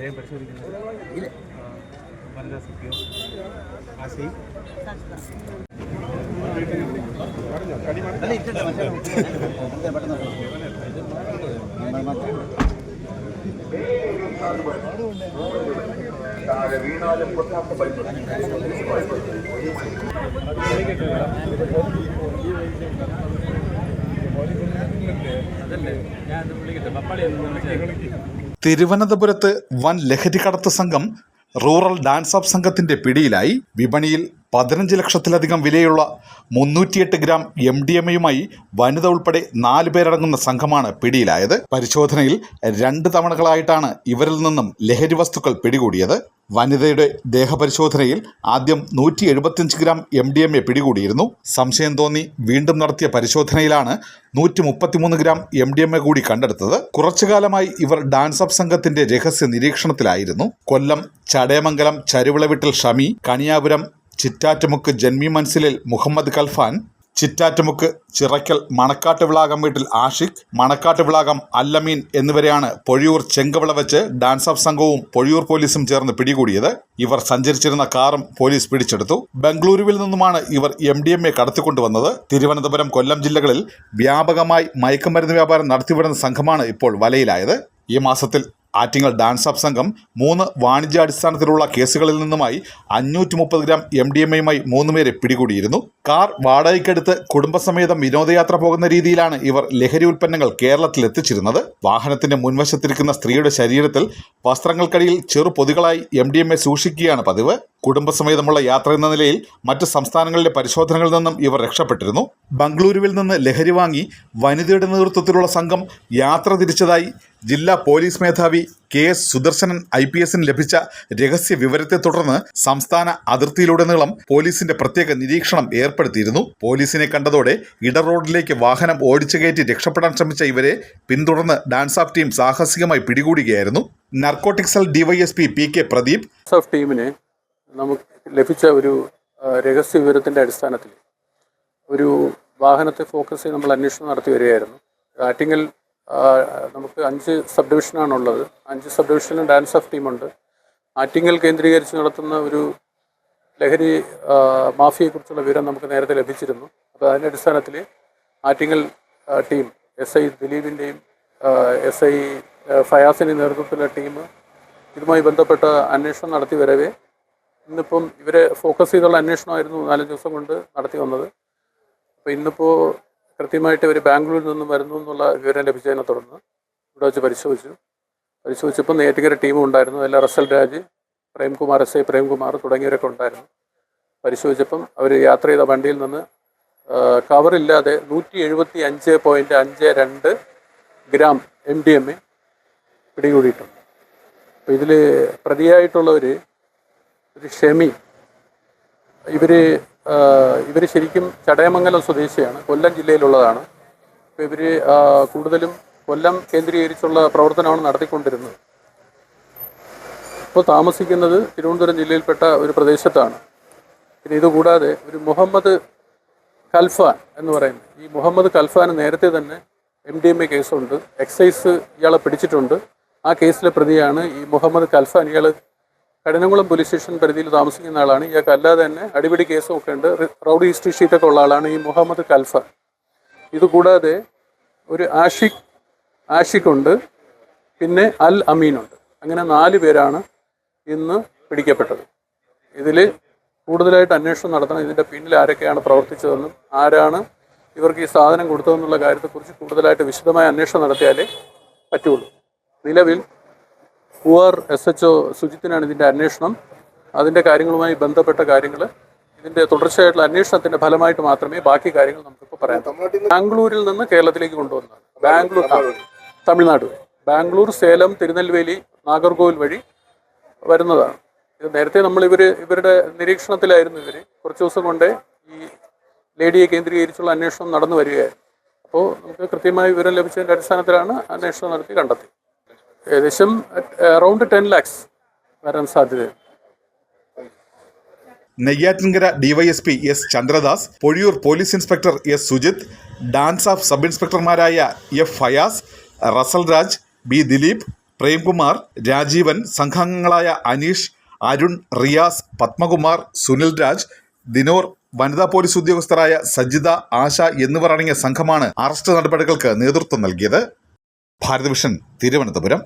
സ്വയം പരിശോധിക്കുന്നത്. വനിതാ സഖ്യോ ആശി അതല്ലേ? ഞാൻ വിളിക്കട്ടെ. പപ്പാളി തിരുവനന്തപുരത്ത് വൻ ലഹരിക്കടത്ത് സംഘം റൂറൽ ഡാൻസ് ഓഫ് സംഘത്തിന്റെ പിടിയിലായി. വിപണിയിൽ പതിനഞ്ച് ലക്ഷത്തിലധികം വിലയുള്ള മുന്നൂറ്റിയെട്ട് ഗ്രാം എം ഡി എം എയുമായി വനിത ഉൾപ്പെടെ നാല് പേരടങ്ങുന്ന സംഘമാണ് പിടിയിലായത്. പരിശോധനയിൽ രണ്ട് തവണകളായിട്ടാണ് ഇവരിൽ നിന്നും ലഹരി വസ്തുക്കൾ പിടികൂടിയത്. വനിതയുടെ ദേഹപരിശോധനയിൽ ആദ്യം നൂറ്റി എഴുപത്തിയഞ്ച് gram M D M A പിടികൂടിയിരുന്നു. സംശയം തോന്നി വീണ്ടും നടത്തിയ പരിശോധനയിലാണ് നൂറ്റി മുപ്പത്തിമൂന്ന് gram M D M A കൂടി കണ്ടെടുത്തത്. കുറച്ചുകാലമായി ഇവർ ഡാൻസ് അപ്പ് സംഘത്തിന്റെ രഹസ്യ നിരീക്ഷണത്തിലായിരുന്നു. കൊല്ലം ചടയമംഗലം ചരുവിളവിട്ടിൽ ഷമി കണിയാപുരം ചിറ്റാറ്റുമുക്ക് ജന്മി മൻസിലിൽ മുഹമ്മദ് കൽഫാൻ ചിറ്റാറ്റുമുക്ക് ചിറയ്ക്കൽ മണക്കാട്ട് വിളാകം വീട്ടിൽ ആഷിഖ് മണക്കാട്ട് വിളാകം അല്ലമീൻ എന്നിവരെയാണ് പൊഴിയൂർ ചെങ്കവിള വെച്ച് ഡാൻസ് ഓഫ് സംഘവും പൊഴിയൂർ പോലീസും ചേർന്ന് പിടികൂടിയത്. ഇവർ സഞ്ചരിച്ചിരുന്ന കാറും പോലീസ് പിടിച്ചെടുത്തു. ബംഗളൂരുവിൽ നിന്നുമാണ് ഇവർ എം ഡി എം എ കടത്തിക്കൊണ്ടുവന്നത്. തിരുവനന്തപുരം കൊല്ലം ജില്ലകളിൽ വ്യാപകമായി മയക്കുമരുന്ന് വ്യാപാരം നടത്തിവരുന്ന സംഘമാണ് ഇപ്പോൾ വലയിലായത്. ഈ മാസത്തിൽ ആറ്റിങ്ങൽ ഡാൻസ് അപ്പ് സംഘം മൂന്ന് വാണിജ്യാടിസ്ഥാനത്തിലുള്ള കേസുകളിൽ നിന്നുമായി അഞ്ഞൂറ്റി മുപ്പത് ഗ്രാം എം ഡി എം എയുമായി മൂന്നുപേരെ പിടികൂടിയിരുന്നു. കാർ വാടകയ്ക്കെടുത്ത് കുടുംബസമേതം വിനോദയാത്ര പോകുന്ന രീതിയിലാണ് ഇവർ ലഹരി ഉൽപ്പന്നങ്ങൾ കേരളത്തിൽ എത്തിച്ചിരുന്നത്. വാഹനത്തിന്റെ മുൻവശത്തിരിക്കുന്ന സ്ത്രീയുടെ ശരീരത്തിൽ വസ്ത്രങ്ങൾക്കടിയിൽ ചെറു പൊതികളായി എം ഡി എം എ സൂക്ഷിക്കുകയാണ് പതിവ്. കുടുംബസമേതമുള്ള യാത്ര എന്ന നിലയിൽ മറ്റ് സംസ്ഥാനങ്ങളിലെ പരിശോധനകളിൽ നിന്നും ഇവർ രക്ഷപ്പെട്ടിരുന്നു. ബംഗളൂരുവിൽ നിന്ന് ലഹരി വാങ്ങി വനിതയുടെ നേതൃത്വത്തിലുള്ള സംഘം യാത്ര തിരിച്ചതായി ജില്ലാ പോലീസ് മേധാവി K S Sudarshanan I P എസിന് ലഭിച്ച രഹസ്യ വിവരത്തെ തുടർന്ന് സംസ്ഥാന അതിർത്തിയിലുടനീളം പോലീസിന്റെ പ്രത്യേക നിരീക്ഷണം ഏർപ്പെടുത്തിയിരുന്നു. പോലീസിനെ കണ്ടതോടെ ഇട റോഡിലേക്ക് വാഹനം ഓടിച്ചു കയറ്റി രക്ഷപ്പെടാൻ ശ്രമിച്ച ഇവരെ പിന്തുടർന്ന് ഡാൻസ് ഓഫ് ടീം സാഹസികമായി പിടികൂടുകയായിരുന്നു. Narcotic cell DYSP P K Pradeep. ടീമിന് നമുക്ക് ലഭിച്ച ഒരു രഹസ്യ വിവരത്തിന്റെ അടിസ്ഥാനത്തിൽ ഒരു വാഹനത്തെ ഫോക്കസ് ചെയ്ത് നമ്മൾ അന്വേഷണം നടത്തി വരികയായിരുന്നു. ആറ്റിങ്ങൽ നമുക്ക് അഞ്ച് സബ് ഡിവിഷനാണുള്ളത് അഞ്ച് സബ് ഡിവിഷനിലും ഡാൻസ് ഓഫ് ടീമുണ്ട്. ആറ്റിങ്ങൽ കേന്ദ്രീകരിച്ച് നടത്തുന്ന ഒരു ലഹരി മാഫിയെക്കുറിച്ചുള്ള വിവരം നമുക്ക് നേരത്തെ ലഭിച്ചിരുന്നു. അപ്പോൾ അതിന്റെ അടിസ്ഥാനത്തിൽ ആറ്റിങ്ങൽ ടീം എസ് ഐ ദിലീപിന്റെയും എസ് ഐ ഫയാസിന്റെ നേതൃത്വത്തിലുള്ള ടീം ഇതുമായി ബന്ധപ്പെട്ട അന്വേഷണം നടത്തി വരവേ ഇന്നിപ്പം ഇവരെ ഫോക്കസ് ചെയ്തുള്ള അന്വേഷണമായിരുന്നു നാലഞ്ച് ദിവസം കൊണ്ട് നടത്തി വന്നത്. അപ്പോൾ ഇന്നിപ്പോൾ കൃത്യമായിട്ട് ഇവർ ബാംഗ്ലൂരിൽ നിന്നും വരുന്നു എന്നുള്ള വിവരം ലഭിച്ചതിനെ തുടർന്ന് ഇവിടെ വെച്ച് പരിശോധിച്ചു. പരിശോധിച്ചപ്പോൾ നേറ്റിക്കര ടീമും ഉണ്ടായിരുന്നു. എല്ലാ Russell Raj Premkumar S I Premkumar തുടങ്ങിയവരൊക്കെ ഉണ്ടായിരുന്നു. പരിശോധിച്ചപ്പം അവർ യാത്ര ചെയ്ത വണ്ടിയിൽ നിന്ന് കവറില്ലാതെ നൂറ്റി എഴുപത്തി അഞ്ച് പോയിന്റ് അഞ്ച് രണ്ട് gram M D M A പിടികൂടിയിട്ടുണ്ട്. അപ്പോൾ ഇതിൽ പ്രതിയായിട്ടുള്ളവർ ഒരു ഷെമി ഇവർ ഇവർ ശരിക്കും ചടയമംഗലം സ്വദേശിയാണ്. കൊല്ലം ജില്ലയിലുള്ളതാണ്. അപ്പോൾ ഇവർ കൂടുതലും കൊല്ലം കേന്ദ്രീകരിച്ചുള്ള പ്രവർത്തനമാണ് നടത്തിക്കൊണ്ടിരുന്നത്. ഇപ്പോൾ താമസിക്കുന്നത് തിരുവനന്തപുരം ജില്ലയിൽപ്പെട്ട ഒരു പ്രദേശത്താണ്. പിന്നെ ഇതുകൂടാതെ ഒരു മുഹമ്മദ് ഖൽഫാൻ എന്ന് പറയുന്നത്. ഈ മുഹമ്മദ് കൽഫാൻ നേരത്തെ തന്നെ എം ഡി എം എ കേസുണ്ട്. എക്സൈസ് ഇയാളെ പിടിച്ചിട്ടുണ്ട്. ആ കേസിലെ പ്രതിയാണ് ഈ മുഹമ്മദ് ഖൽഫാൻ. ഇയാൾ കഠിനംകുളം പോലീസ് സ്റ്റേഷൻ പരിധിയിൽ താമസിക്കുന്ന ആളാണ്. ഇയാൾക്ക് അല്ലാതെ തന്നെ അടിപിടി കേസും ഒക്കെ ഉണ്ട്. റൗഡി ഹിസ്റ്ററി ഷീറ്റൊക്കെ ഉള്ള ആളാണ് ഈ മുഹമ്മദ് കൽഫ ഇതുകൂടാതെ ഒരു ആഷിഖ് ആഷിഖ് ഉണ്ട്. പിന്നെ അൽ അമീനുണ്ട് അങ്ങനെ നാല് പേരാണ് ഇന്ന് പിടിക്കപ്പെട്ടത്. ഇതിൽ കൂടുതലായിട്ട് അന്വേഷണം നടത്തണം. ഇതിന്റെ പിന്നിൽ ആരൊക്കെയാണ് പ്രവർത്തിച്ചതെന്നും ആരാണ് ഇവർക്ക് ഈ സാധനം കൊടുത്തതെന്നുള്ള കാര്യത്തെക്കുറിച്ച് കൂടുതലായിട്ട് വിശദമായ അന്വേഷണം നടത്തിയാലേ പറ്റുള്ളൂ. നിലവിൽ പൂവാർ എസ് എച്ച് ഒ സുജിത്തിനാണ് ഇതിന്റെ അന്വേഷണം. അതിന്റെ കാര്യങ്ങളുമായി ബന്ധപ്പെട്ട കാര്യങ്ങൾ ഇതിന്റെ തുടർച്ചയായിട്ടുള്ള അന്വേഷണത്തിന്റെ ഫലമായിട്ട് മാത്രമേ ബാക്കി കാര്യങ്ങൾ നമുക്കിപ്പോൾ പറയാൻ പറ്റൂ. ബാംഗ്ലൂരിൽ നിന്ന് കേരളത്തിലേക്ക് കൊണ്ടുവന്നതാണ് ബാംഗ്ലൂർ തമിഴ്നാട്. ബാംഗ്ലൂർ സേലം തിരുനെൽവേലി നാഗർകോവിൽ വഴി വരുന്നതാണ്. ഇത് നേരത്തെ നമ്മൾ ഇവർ ഇവരുടെ നിരീക്ഷണത്തിലായിരുന്നു ഇവർ കുറച്ച് ദിവസം കൊണ്ട് ഈ ലേഡിയെ കേന്ദ്രീകരിച്ചുള്ള അന്വേഷണം നടന്നു വരികയായിരുന്നു. അപ്പോൾ നമുക്ക് കൃത്യമായ വിവരം ലഭിച്ചതിന്റെ അടിസ്ഥാനത്തിലാണ് അന്വേഷണം നടത്തി കണ്ടെത്തി ഏകദേശം അറൗണ്ട് ടെൻ ലാക്സ് വരാൻ സാധ്യതയുണ്ട് Neyyattinkara DYSP S Chandradas Pozhiyoor police inspector S Sujith DANSAF sub ഇൻസ്പെക്ടർമാരായ F Fayas Russell Raj B Dileep Premkumar Rajeevan സംഘാംഗങ്ങളായ അനീഷ് അരുൺ റിയാസ് പത്മകുമാർ സുനിൽ രാജ് ദിനോർ വനിതാ പോലീസ് ഉദ്യോഗസ്ഥരായ സജിത ആശ എന്നിവർ അടങ്ങിയ സംഘമാണ് അറസ്റ്റ് നടപടികൾക്ക് നേതൃത്വം നൽകിയത്. ഭാരതവിഷൻ തിരുവനന്തപുരം.